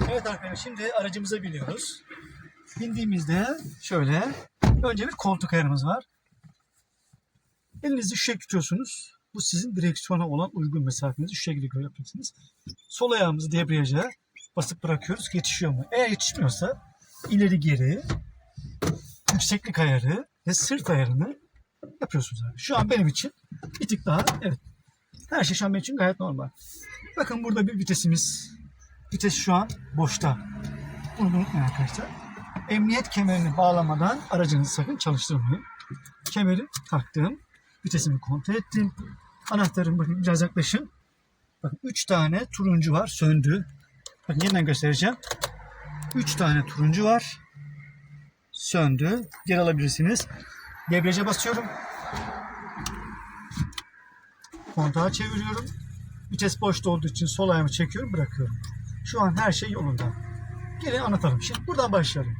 Evet arkadaşlar şimdi aracımıza biniyoruz. Bindiğimizde şöyle önce bir koltuk ayarımız var. Elinizi şu tutuyorsunuz. Bu sizin direksiyona olan uygun mesafenizi şu şekilde göre yapacaksınız. Sol ayağımızı debriyaja basıp bırakıyoruz. Yetişiyor mu? Eğer yetişmiyorsa ileri geri yükseklik ayarı ve sırt ayarını yapıyorsunuz abi. Şu an benim için bir tık daha evet. Her şey şu an benim için gayet normal. Bakın burada bir vitesimiz. Vites şu an boşta. Bunu unutmayın arkadaşlar. Emniyet kemerini bağlamadan aracınızı sakın çalıştırmayın. Kemeri taktım. Vitesimi kontrol ettim. Anahtarım bakın biraz yaklaşın. Bakın 3 tane turuncu var söndü. Bakın yeniden göstereceğim. 3 tane turuncu var. Söndü. Geri alabilirsiniz. Debriyaja basıyorum. Kontağı çeviriyorum. Vites boşta olduğu için sol ayağımı çekiyorum bırakıyorum. Şu an her şey yolunda. Gelin anlatalım. Şimdi buradan başlayalım.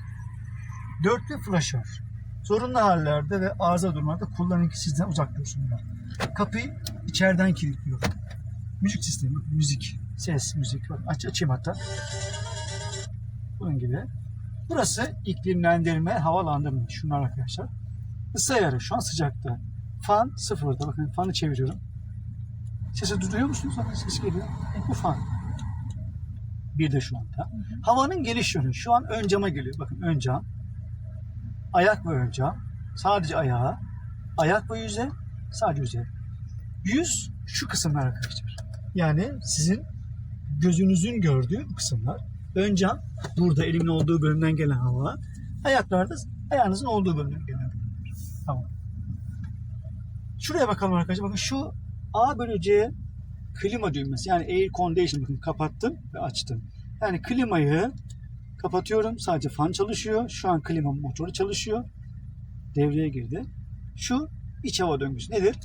Dörtlü flaşör. Zorunlu hallerde ve arıza durumlarda kullanın ki sizden uzak dursunlar. Kapıyı içeriden kilitliyor. Müzik sistemi, müzik, ses, müzik. Bakın aç, açayım hatta. Bunun gibi. Burası iklimlendirme, havalandırma. Şunlar arkadaşlar. Isı ayarı şu an sıcakta. Fan sıfırda. Bakın fanı çeviriyorum. Sesi duyuyor musunuz? Ses geliyor. Bu fan. Bir de şu anda. Havanın geliş yönü. Şu an ön cama geliyor. Bakın ön cam. Ayak ve ön cam. Sadece ayağa. Ayak ve yüze. Sadece yüze. Yüz şu kısımlar arkadaşlar. Yani sizin gözünüzün gördüğü bu kısımlar. Ön cam burada elimin olduğu bölümden gelen hava. Ayaklarda ayağınızın olduğu bölümden gelen hava. Tamam. Şuraya bakalım arkadaşlar. Bakın şu A bölü C klima düğmesi. Yani air condition bakın kapattım ve açtım. Yani klimayı kapatıyorum. Sadece fan çalışıyor. Şu an klima motoru çalışıyor. Devreye girdi. Şu iç hava döngüsü nedir?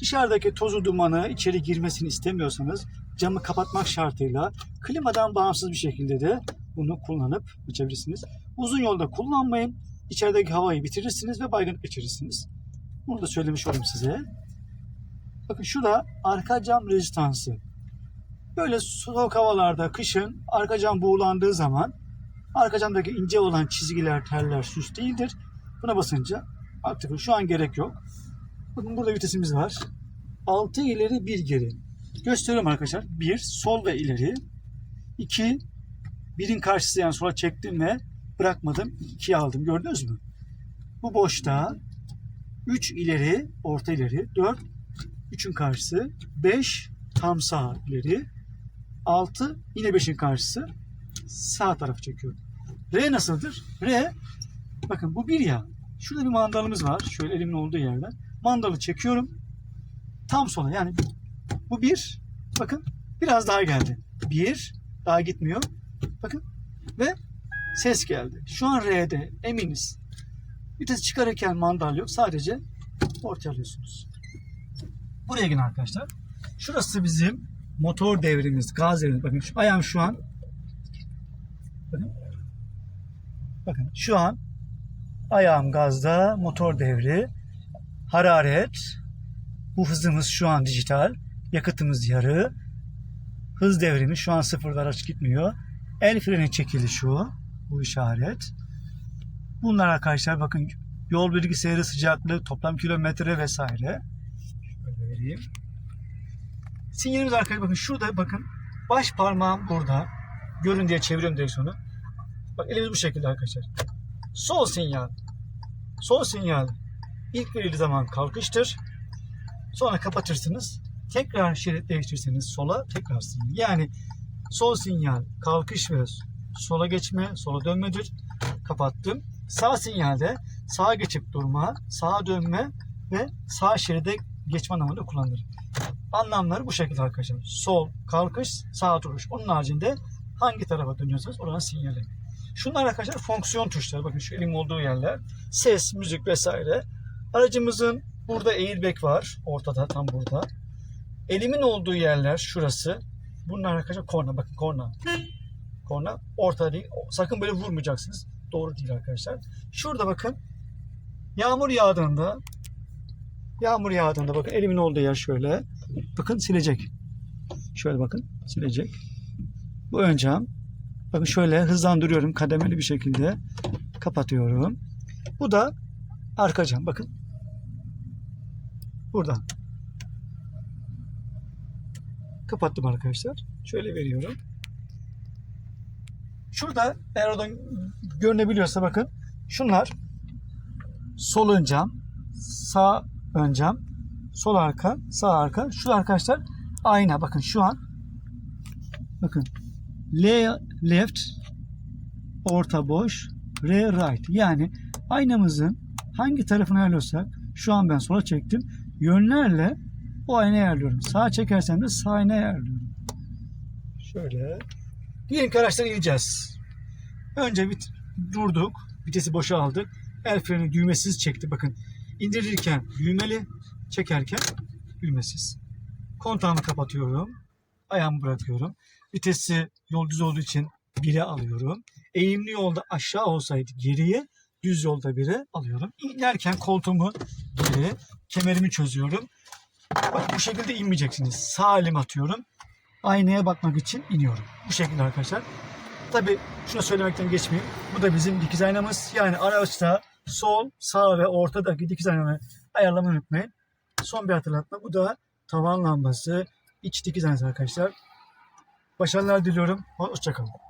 Dışarıdaki tozu dumanı içeri girmesini istemiyorsanız camı kapatmak şartıyla klimadan bağımsız bir şekilde de bunu kullanıp açabilirsiniz. Uzun yolda kullanmayın. İçerideki havayı bitirirsiniz ve baygınlık geçirirsiniz. Bunu da söylemiş olayım size. Bakın şu da arka cam rezistansı. Böyle soğuk havalarda kışın arka cam buğulandığı zaman arka camdaki ince olan çizgiler, teller süs değildir. Buna basınca aktif. Şu an gerek yok. Bakın burada vitesimiz var. 6 ileri 1 geri. Gösteriyorum arkadaşlar. 1 sol ve ileri. 2 birin karşısı yani sola çektim ve bırakmadım. 2'yi aldım. Gördünüz mü? Bu boşta 3 ileri, orta ileri, 4 3'ün karşısı, 5 tam sağ ileri, 6 yine 5'in karşısı sağ tarafı çekiyorum. R nasıldır? R bakın bu bir ya. Şurada bir mandalımız var. Şöyle elimin olduğu yerden. Mandalı çekiyorum. Tam sola yani bu bir. Bakın biraz daha geldi. Bir. Daha gitmiyor. Bakın ve ses geldi. Şu an R'de eminiz. Vites çıkarırken mandal yok. Sadece ortaya alıyorsunuz. Buraya gidin arkadaşlar. Şurası bizim motor devrimiz, gaz devrimiz. Bakın şu ayağım şu an bakın. Şu an ayağım gazda, motor devri, hararet. Bu hızımız şu an dijital. Yakıtımız yarı. Hız devrimi şu an sıfırda araç gitmiyor. El freni çekili şu. Bu işaret. Bunlar arkadaşlar bakın yol bilgisayarı sıcaklığı, toplam kilometre vesaire. Şöyle vereyim. Sinyalimiz arkadaşlar bakın şurada bakın baş parmağım burada. Görün diye çeviriyorum direksiyonu. Bak elimiz bu şekilde arkadaşlar. Sol sinyal. Sol sinyal ilk verildiği zaman kalkıştır. Sonra kapatırsınız. Tekrar şerit değiştirirseniz sola tekrar sinyal. Yani sol sinyal kalkış ve sola geçme, sola dönmedir. Kapattım. Sağ sinyalde sağa geçip durma, sağa dönme ve sağ şeride geçme anlamında kullanılır. Anlamları bu şekilde arkadaşlar. Sol kalkış, sağ duruş. Onun haricinde hangi tarafa dönüyorsanız oranın sinyali. Şunlar arkadaşlar fonksiyon tuşları. Bakın şu elim olduğu yerler. Ses, müzik vesaire. Aracımızın burada airbag var. Ortada tam burada. Elimin olduğu yerler şurası. Bunlar arkadaşlar korna. Bakın korna. Korna ortada değil. Sakın böyle vurmayacaksınız. Doğru değil arkadaşlar. Şurada bakın. Yağmur yağdığında Yağmur yağdığında bakın elimin olduğu yer şöyle. Bakın silecek. Şöyle bakın silecek. Bu ön cam. Bakın şöyle hızlandırıyorum kademeli bir şekilde. Kapatıyorum. Bu da arka cam. Bakın. Buradan. Kapattım arkadaşlar. Şöyle veriyorum. Şurada eğer oradan görünebiliyorsa bakın. Şunlar sol cam, sağ ön cam, sol arka, sağ arka. Şu arkadaşlar ayna. Bakın şu an bakın left orta boş R right. Yani aynamızın hangi tarafını ayarlıyorsak şu an ben sola çektim. Yönlerle o aynayı ayarlıyorum. Sağa çekersem de sağ aynayı ayarlıyorum. Şöyle. Diyelim ki araçtan ineceğiz. Önce bir durduk. Vitesi boşa aldık. El freni düğmesiz çekti. Bakın indirirken düğmeli, çekerken düğmesiz. Kontağımı kapatıyorum. Ayağımı bırakıyorum. Vitesi yol düz olduğu için 1'e alıyorum. Eğimli yolda aşağı olsaydı geriye, düz yolda 1'e alıyorum. İnerken koltuğumu geri, kemerimi çözüyorum. Bak bu şekilde inmeyeceksiniz. Sağ elimi atıyorum. Aynaya bakmak için iniyorum. Bu şekilde arkadaşlar. Tabi şunu söylemekten geçmeyeyim. Bu da bizim dikiz aynamız. Yani araçta sol, sağ ve ortadaki dikiz aynamı ayarlamayı unutmayın. Son bir hatırlatma. Bu da tavan lambası. iç dikiz aynası arkadaşlar. Başarılar diliyorum. Hoşçakalın.